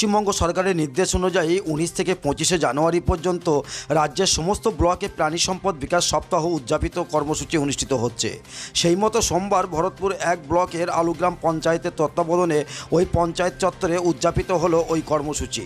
পশ্চিমবঙ্গ সরকারের নির্দেশ অনুযায়ী উনিশ থেকে পঁচিশে জানুয়ারি পর্যন্ত রাজ্যের সমস্ত ব্লকে প্রাণী সম্পদ বিকাশ সপ্তাহ উদযাপিত কর্মসূচি অনুষ্ঠিত হচ্ছে। সেই মতো সোমবার ভরতপুর এক ব্লকের আলুগ্রাম পঞ্চায়েতের তত্ত্বাবধানে ওই পঞ্চায়েত চত্বরে উদযাপিত হলো ওই কর্মসূচি।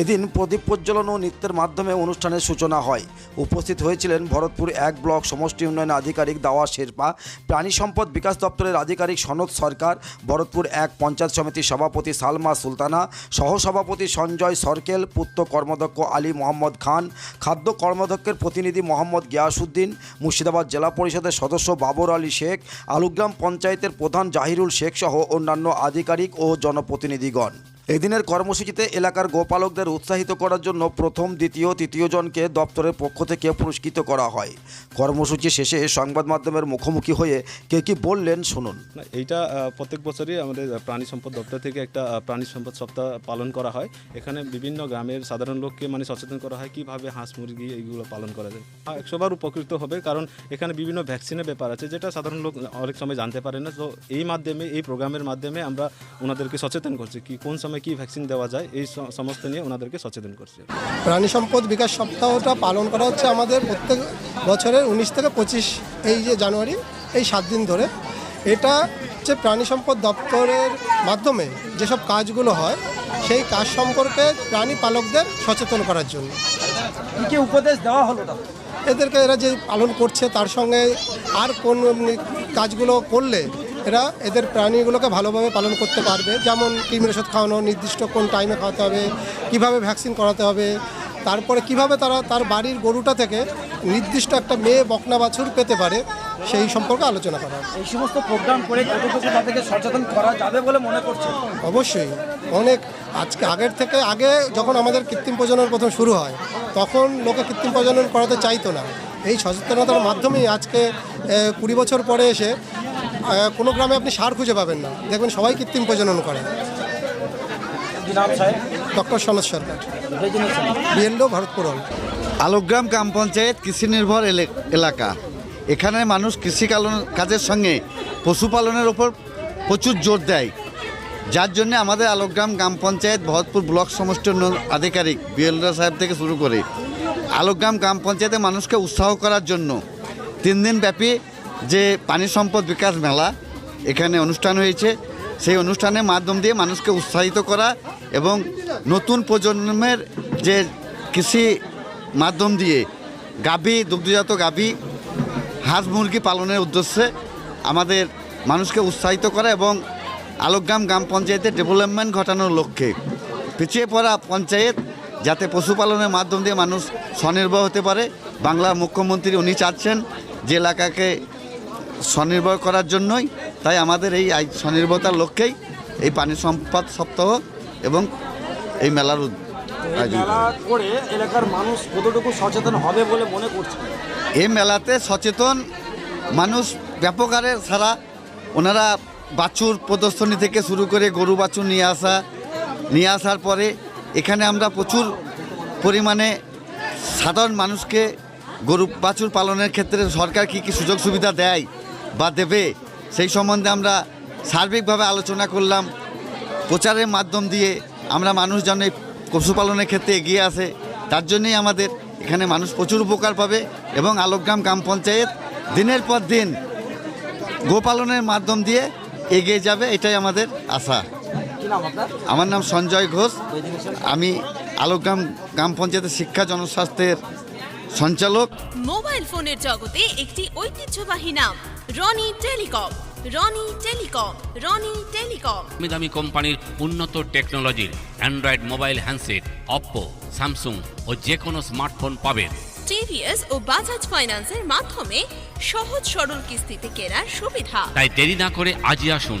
এদিন প্রদীপ প্রজ্বলন ও নৃত্যের মাধ্যমে অনুষ্ঠানের সূচনা হয়। উপস্থিত হয়েছিলেন ভরতপুর এক ব্লক সমষ্টি উন্নয়ন আধিকারিক দাওয়া শেরপা, প্রাণী সম্পদ বিকাশ দপ্তরের আধিকারিক সনদ সরকার, ভরতপুর এক পঞ্চায়েত সমিতির সভাপতি সালমা সুলতানা, সহসভাপতি সঞ্জয় সরকেল পূর্ত কর্মদক্ষ আলী মোহাম্মদ খান, খাদ্য কর্মদক্ষের প্রতিনিধি মোহাম্মদ গিয়াসুদ্দিন মুর্শিদাবাদ জেলা পরিষদের সদস্য বাবর আলী শেখ, আলুগ্রাম পঞ্চায়েতের প্রধান জাহিরুল শেখ সহ অন্যান্য আধিকারিক ও জনপ্রতিনিধিগণ। এদিনের কর্মসূচিতে এলাকার গোপালকদের উৎসাহিত করার জন্য প্রথম, দ্বিতীয় তৃতীয় জনকে দপ্তরের পক্ষ থেকে পুরস্কৃত করা হয়। কর্মসূচি শেষে সংবাদ মাধ্যমের মুখোমুখি হয়ে কে কি বললেন শুনুন। এইটা প্রত্যেক বছরই আমাদের প্রাণী সম্পদ দপ্তর থেকে একটা প্রাণী সম্পদ সপ্তাহ পালন করা হয়। এখানে বিভিন্ন গ্রামের সাধারণ লোককে মানে সচেতন করা হয় কীভাবে হাঁস, মুরগি এইগুলো পালন করা যায়। একশোবার উপকৃত হবে কারণ এখানে বিভিন্ন ভ্যাকসিনের ব্যাপার আছে যেটা সাধারণ লোক অনেক সময় জানতে পারে না। তো এই মাধ্যমে, এই প্রোগ্রামের মাধ্যমে আমরা ওনাদেরকে সচেতন করছি কি কোন সময় কি ভ্যাকসিন দেওয়া যায় এই সমস্ত নিয়ে ওনাদেরকে সচেতন করছি। প্রাণী সম্পদ বিকাশ সপ্তাহটা পালন করা হচ্ছে আমাদের প্রত্যেক বছরের উনিশ থেকে পঁচিশ এই যে জানুয়ারি এই সাত দিন ধরে। এটা হচ্ছে প্রাণী সম্পদ দপ্তরের মাধ্যমে যেসব কাজগুলো হয় সেই কাজ সম্পর্কে প্রাণী পালকদের সচেতন করার জন্য। কি কি উপদেশ দেওয়া হলো এদেরকে এরা যে পালন করছে তার সঙ্গে আর কোন কাজগুলো করলে এরা এদের প্রাণীগুলোকে ভালোভাবে পালন করতে পারবে। যেমন কৃমির ওষুধ খাওয়ানো নির্দিষ্ট কোন টাইমে খাওয়াতে হবে কীভাবে ভ্যাকসিন করাতে হবে তারপরে কীভাবে তারা তার বাড়ির গরুটা থেকে নির্দিষ্ট একটা মেয়ে বকনা বাছুর পেতে পারে সেই সম্পর্কে আলোচনা করা। এই সমস্ত প্রোগ্রাম করে কতটুকু তাদেরকে সচেতন করা যাবে বলে মনে করছে অবশ্যই। অনেক আজকে আগের থেকে আগে যখন আমাদের কৃত্রিম প্রজনন প্রথম শুরু হয় তখন লোকে কৃত্রিম প্রজনন করাতে চাইতো না। এই সচেতনতার মাধ্যমেই আজকে কুড়ি বছর পরে এসে কোনো গ্রামে আপনি সার খুঁজে পাবেন না। দেখবেন সবাই কৃত্রিম প্রজনন করে। ডক্টর সনদ সরকার। আলোগ্রাম গ্রাম পঞ্চায়েত কৃষি নির্ভর এলে- এলাকা। এখানে মানুষ কৃষি কাজের সঙ্গে পশুপালনের ওপর প্রচুর জোর দেয়। যার জন্য আমাদের আলোগ্রাম গ্রাম পঞ্চায়েত ভরতপুর ব্লক সমষ্টি উন্নয়ন আধিকারিক বিএলরা সাহেব থেকে শুরু করে। আলোগ্রাম গ্রাম পঞ্চায়েতে মানুষকে উৎসাহ করার জন্য তিন দিন ব্যাপী যে পানি সম্পদ বিকাশ মেলা এখানে অনুষ্ঠান হয়েছে, সেই অনুষ্ঠানের মাধ্যম দিয়ে মানুষকে উৎসাহিত করা এবং নতুন প্রজন্মের যে কৃষি মাধ্যম দিয়ে গাভী, দুগ্ধজাত গাভী, হাঁস মুরগি পালনের উদ্দেশ্যে আমাদের মানুষকে উৎসাহিত করা এবং আলোকগ্রাম গ্রাম পঞ্চায়েতের ডেভেলপমেন্ট ঘটানোর লক্ষ্যে পিছিয়ে পড়া পঞ্চায়েত যাতে পশুপালনের মাধ্যম দিয়ে মানুষ স্বনির্ভর হতে পারে। বাংলার মুখ্যমন্ত্রী উনি চাচ্ছেন যে এলাকাকে স্বনির্ভর করার জন্যই তাই আমাদের এই স্বনির্ভরতার লক্ষ্যেই এই পানি সম্পদ সপ্তাহ এবং এই মেলার। মেলা করে এলাকার মানুষ কতটুকু সচেতন হবে বলে মনে করছেন এই মেলাতে সচেতন মানুষ ব্যাপক হারে ছাড়া ওনারা বাছুর প্রদর্শনী থেকে শুরু করে গরু বাছুর নিয়ে আসা নিয়ে আসার পরে এখানে আমরা প্রচুর পরিমাণে সাধারণ মানুষকে গরু বাছুর পালনের ক্ষেত্রে সরকার কী কী সুযোগ সুবিধা দেয় বা দেবে। সেই সম্বন্ধে আমরা সার্বিকভাবে আলোচনা করলাম প্রচারের মাধ্যম দিয়ে আমরা মানুষ যেন এই পশুপালনের ক্ষেত্রে এগিয়ে আসে তার জন্যই আমাদের এখানে মানুষ প্রচুর উপকার পাবে এবং আলোকগ্রাম গ্রাম পঞ্চায়েত দিনের পর দিন গোপালনের মাধ্যম দিয়ে এগিয়ে যাবে এটাই আমাদের আশা। কি নাম আপনার? আমার নাম সঞ্জয় ঘোষ। আমি আলোকগ্রাম গ্রাম পঞ্চায়েতের শিক্ষা জনস্বাস্থ্যের সঞ্চালক। মোবাইল ফোনের জগতে একটি ঐতিহ্যবাহী নাম Roni telecom Roni telecom Roni telecom. দামি দামি কোম্পানির উন্নত টেকনোলজির android mobile handset Oppo Samsung ও যে কোনো স্মার্টফোন পাবেন। টিভিএস ও বাজাজ ফাইন্যান্সের মাধ্যমে সহজ সরল কিস্তিতে কেনার সুবিধা। তাই দেরি না করে আজই আসুন